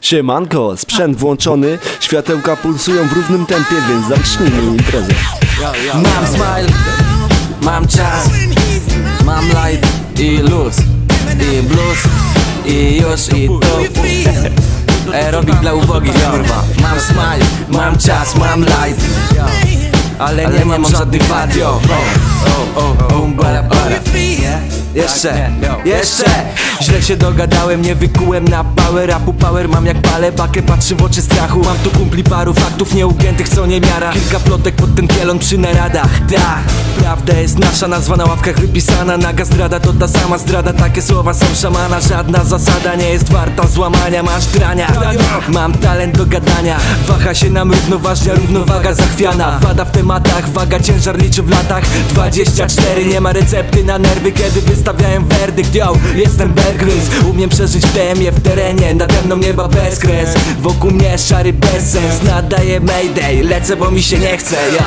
Siemanko, sprzęt włączony, światełka pulsują w równym tempie, więc zacznijmy imprezę. Mam smile, mam czas Mam light i luz I blues I już i tu Aerobik dla ubogich kurwa Mam smile, mam czas, mam light ale, ale nie, nie mam żadnych wad, oh, oh, oh, oh jeszcze, jeszcze. Źle się dogadałem, nie wykułem na power Rapu power mam jak palę, bakę patrzy w oczy strachu. Mam tu kumpli paru faktów nieugiętych co nie miara. Kilka plotek pod ten kielon przy naradach Da, prawda jest nasza nazwa na ławkach wypisana. Naga zdrada to ta sama zdrada, takie słowa są szamana. Żadna zasada nie jest warta złamania Masz drania, mam talent do gadania Waha się nam równoważnia, równowaga zachwiana. Wada w tematach, waga ciężar liczy w latach. 24, nie ma recepty na nerwy Kiedy wystawiałem werdykt, yo Jestem Bergryz, umiem przeżyć w temie, w terenie Nade mną nieba bezkres Wokół mnie szary bezsens Nadaję mayday, lecę bo mi się nie chce yo.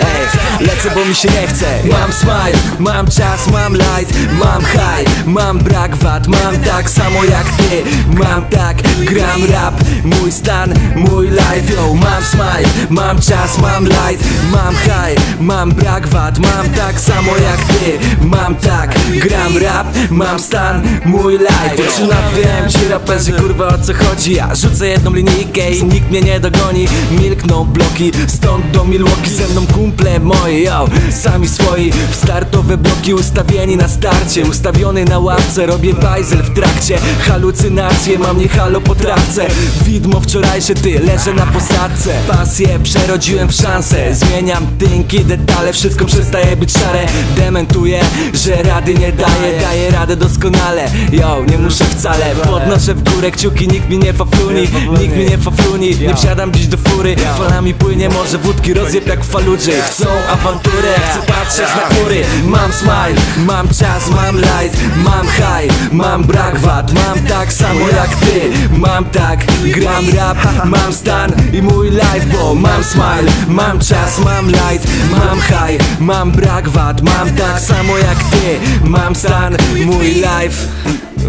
Ej, Lecę bo mi się nie chce. Mam smile, mam czas, mam light Mam high, mam brak wad Mam tak samo jak ty. Mam tak, gram rap Mój stan, mój life yo. Mam smile, mam czas, mam light Mam high, mam brak wad Mam tak samo jak ty. Mam tak, gram rap Mam stan, mój life. Czy wiem, ci raperzy kurwa o co chodzi? Ja rzucę jedną linijkę i nikt mnie nie dogoni. Milkną bloki, stąd do Milwaukee. Ze mną kumple moi, yo Sami swoi, w startowe bloki ustawieni na starcie. Ustawiony na ławce, robię bajzel w trakcie. Halucynacje, mam nie halo po trawce. Widmo wczorajsze, ty, leżę na posadce. Pasję przerodziłem w szansę. Zmieniam tynki, detale, wszystko przestaje być szare. Dementuję, że rady nie daję Daję radę doskonale, yo, nie muszę wcale. Podnoszę w górę kciuki, nikt mi nie fafluni Nikt mi nie fafluni, nie wsiadam dziś do fury. Falami płynie, może wódki rozjeb jak w faludży Chcą awanturę, chcę patrzeć na chmury Mam smile, mam czas, mam light Mam high, mam brak wad. Mam tak samo jak ty, mam tak. Gram rap, mam stan i mój life Bo mam smile, mam czas, mam light Mam high, mam brak wad. Mam tak samo jak ty, mam stan, mój life.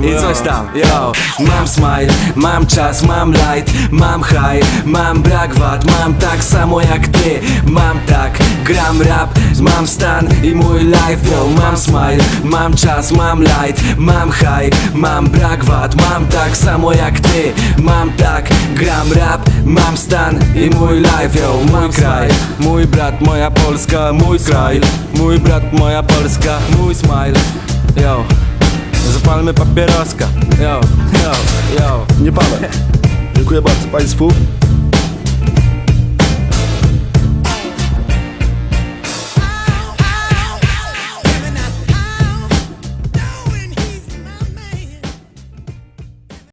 I coś tam, yo. Mam smile, mam czas, mam light Mam high, mam brak wad Mam tak samo jak ty. Mam tak, gram rap Mam stan i mój life, yo Mam smile, mam czas, mam light Mam high, mam brak wad Mam tak samo jak ty. Mam tak, gram rap Mam stan i mój life, yo. Mój kraj, mój brat, moja Polska Mój kraj, mój brat, moja Polska Mój smile, yo Zapalmy papieroska Yo, yo, yo Nie palę. Dziękuję bardzo Państwu.